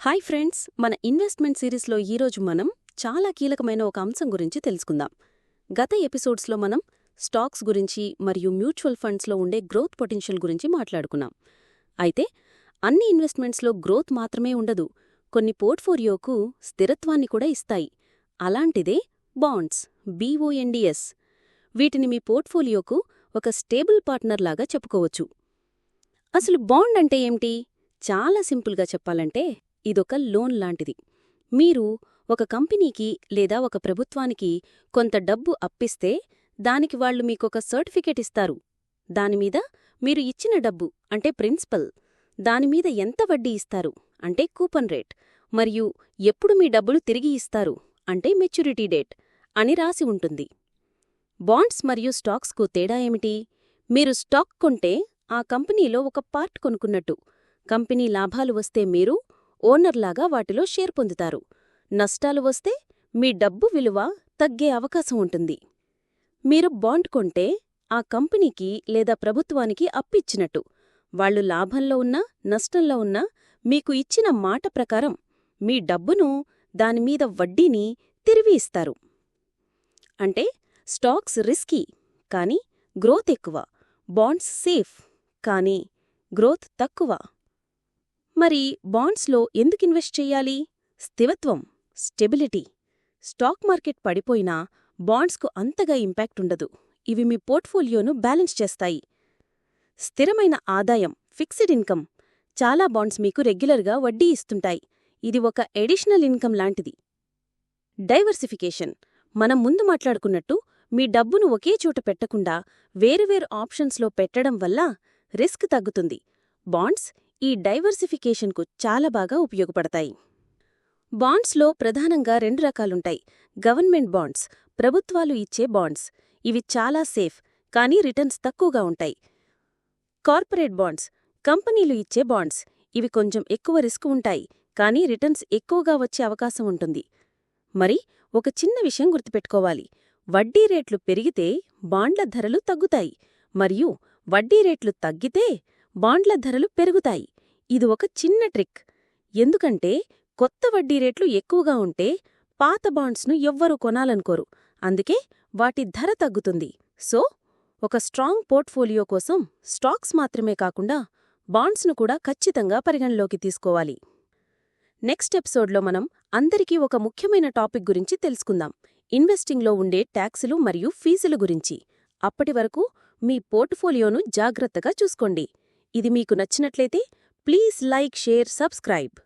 Hi friends మన investment సిరీస్లో ఈరోజు మనం చాలా కీలకమైన ఒక అంశం గురించి తెలుసుకుందాం. గత ఎపిసోడ్స్లో మనం స్టాక్స్ గురించి మరియు మ్యూచువల్ ఫండ్స్లో ఉండే గ్రోత్ పొటెన్షియల్ గురించి మాట్లాడుకున్నాం. అయితే అన్ని ఇన్వెస్ట్మెంట్స్లో గ్రోత్ మాత్రమే ఉండదు కొన్ని పోర్ట్ఫోలియోకు స్థిరత్వాన్ని కూడా ఇస్తాయి. అలాంటిదే బాండ్స్ బీఓఎన్డిఎస్ వీటిని మీ పోర్ట్ఫోలియోకు ఒక స్టేబుల్ పార్ట్నర్ లాగా చెప్పుకోవచ్చు. అసలు బాండ్ అంటే ఏమిటి? చాలా సింపుల్గా చెప్పాలంటే ఇదొక లోన్ లాంటిది. మీరు ఒక కంపెనీకి లేదా ఒక ప్రభుత్వానికి కొంత డబ్బు అప్పిస్తే దానికి వాళ్ళు మీకొక సర్టిఫికేట్ ఇస్తారు. దానిమీద మీరు ఇచ్చిన డబ్బు అంటే ప్రిన్సిపల్ దానిమీద ఎంత వడ్డీ ఇస్తారు? అంటే కూపన్ రేట్. మరియు ఎప్పుడు మీ డబ్బులు తిరిగి ఇస్తారు? అంటే మెచ్యూరిటీ డేట్ అని రాసి ఉంటుంది. బాండ్స్ మరియు స్టాక్స్కు తేడా ఏమిటి? మీరు స్టాక్ కొంటే ఆ కంపెనీలో ఒక పార్ట్ కొనుక్కున్నట్టు. కంపెనీ లాభాలు వస్తే మీరు ఓనర్లాగా వాటిలో షేర్ పొందుతారు. నష్టాలు వస్తే మీ డబ్బు విలువ తగ్గే అవకాశం ఉంటుంది. మీరు బాండ్ కొంటే ఆ కంపెనీకి లేదా ప్రభుత్వానికి అప్పిచ్చినట్టు. వాళ్ళు లాభంలో ఉన్నా నష్టంలో ఉన్నా మీకు ఇచ్చిన మాట ప్రకారం మీ డబ్బును దానిమీద వడ్డీని తిరిగి ఇస్తారు. అంటే స్టాక్స్ రిస్కీ కానీ గ్రోత్ ఎక్కువ. బాండ్స్ సేఫ్ కానీ గ్రోత్ తక్కువ. మరి బాండ్స్లో ఎందుకు ఇన్వెస్ట్ చెయ్యాలి స్థిరత్వం స్టెబిలిటీ. స్టాక్ మార్కెట్ పడిపోయినా బాండ్స్కు అంతగా ఇంపాక్ట్ ఉండదు. ఇవి మీ పోర్ట్ఫోలియోను బ్యాలెన్స్ చేస్తాయి. స్థిరమైన ఆదాయం ఫిక్స్డ్ ఇన్కమ్ చాలా బాండ్స్ మీకు రెగ్యులర్గా వడ్డీ ఇస్తుంటాయి. ఇది ఒక ఎడిషనల్ ఇన్కమ్ లాంటిది. డైవర్సిఫికేషన్. మనం ముందు మాట్లాడుకున్నట్టు మీ డబ్బును ఒకే చోట పెట్టకుండా వేరువేరు ఆప్షన్స్లో పెట్టడం వల్ల రిస్క్ తగ్గుతుంది. బాండ్స్ ఈ డైవర్సిఫికేషన్కు చాలా బాగా ఉపయోగపడతాయి. బాండ్స్లో ప్రధానంగా రెండు రకాలుంటాయి. గవర్నమెంట్ బాండ్స్ ప్రభుత్వాలు ఇచ్చే బాండ్స్. ఇవి చాలా సేఫ్ కానీ రిటర్న్స్ తక్కువగా ఉంటాయి. కార్పొరేట్ బాండ్స్ కంపెనీలు ఇచ్చే బాండ్స్. ఇవి కొంచెం ఎక్కువ రిస్క్ ఉంటాయి కానీ రిటర్న్స్ ఎక్కువగా వచ్చే అవకాశం ఉంటుంది. మరి ఒక చిన్న విషయం గుర్తుపెట్టుకోవాలి. వడ్డీ రేట్లు పెరిగితే బాండ్ల ధరలు తగ్గుతాయి. మరియు వడ్డీ రేట్లు తగ్గితే బాండ్ల ధరలు పెరుగుతాయి. ఇది ఒక చిన్న ట్రిక్. ఎందుకంటే కొత్త వడ్డీ రేట్లు ఎక్కువగా ఉంటే పాత బాండ్స్ను ఎవ్వరూ కొనాలనుకోరు. అందుకే వాటి ధర తగ్గుతుంది. సో ఒక స్ట్రాంగ్ పోర్ట్ఫోలియో కోసం స్టాక్స్ మాత్రమే కాకుండా బాండ్స్ను కూడా ఖచ్చితంగా పరిగణలోకి తీసుకోవాలి. నెక్స్ట్ ఎపిసోడ్లో మనం అందరికీ ఒక ముఖ్యమైన టాపిక్ గురించి తెలుసుకుందాం. ఇన్వెస్టింగ్లో ఉండే ట్యాక్సులు మరియు ఫీజుల గురించి. అప్పటి వరకు మీ పోర్ట్ఫోలియోను జాగ్రత్తగా చూసుకోండి. ఇది మీకు నచ్చినట్లయితే ప్లీజ్ లైక్ షేర్ సబ్స్క్రైబ్.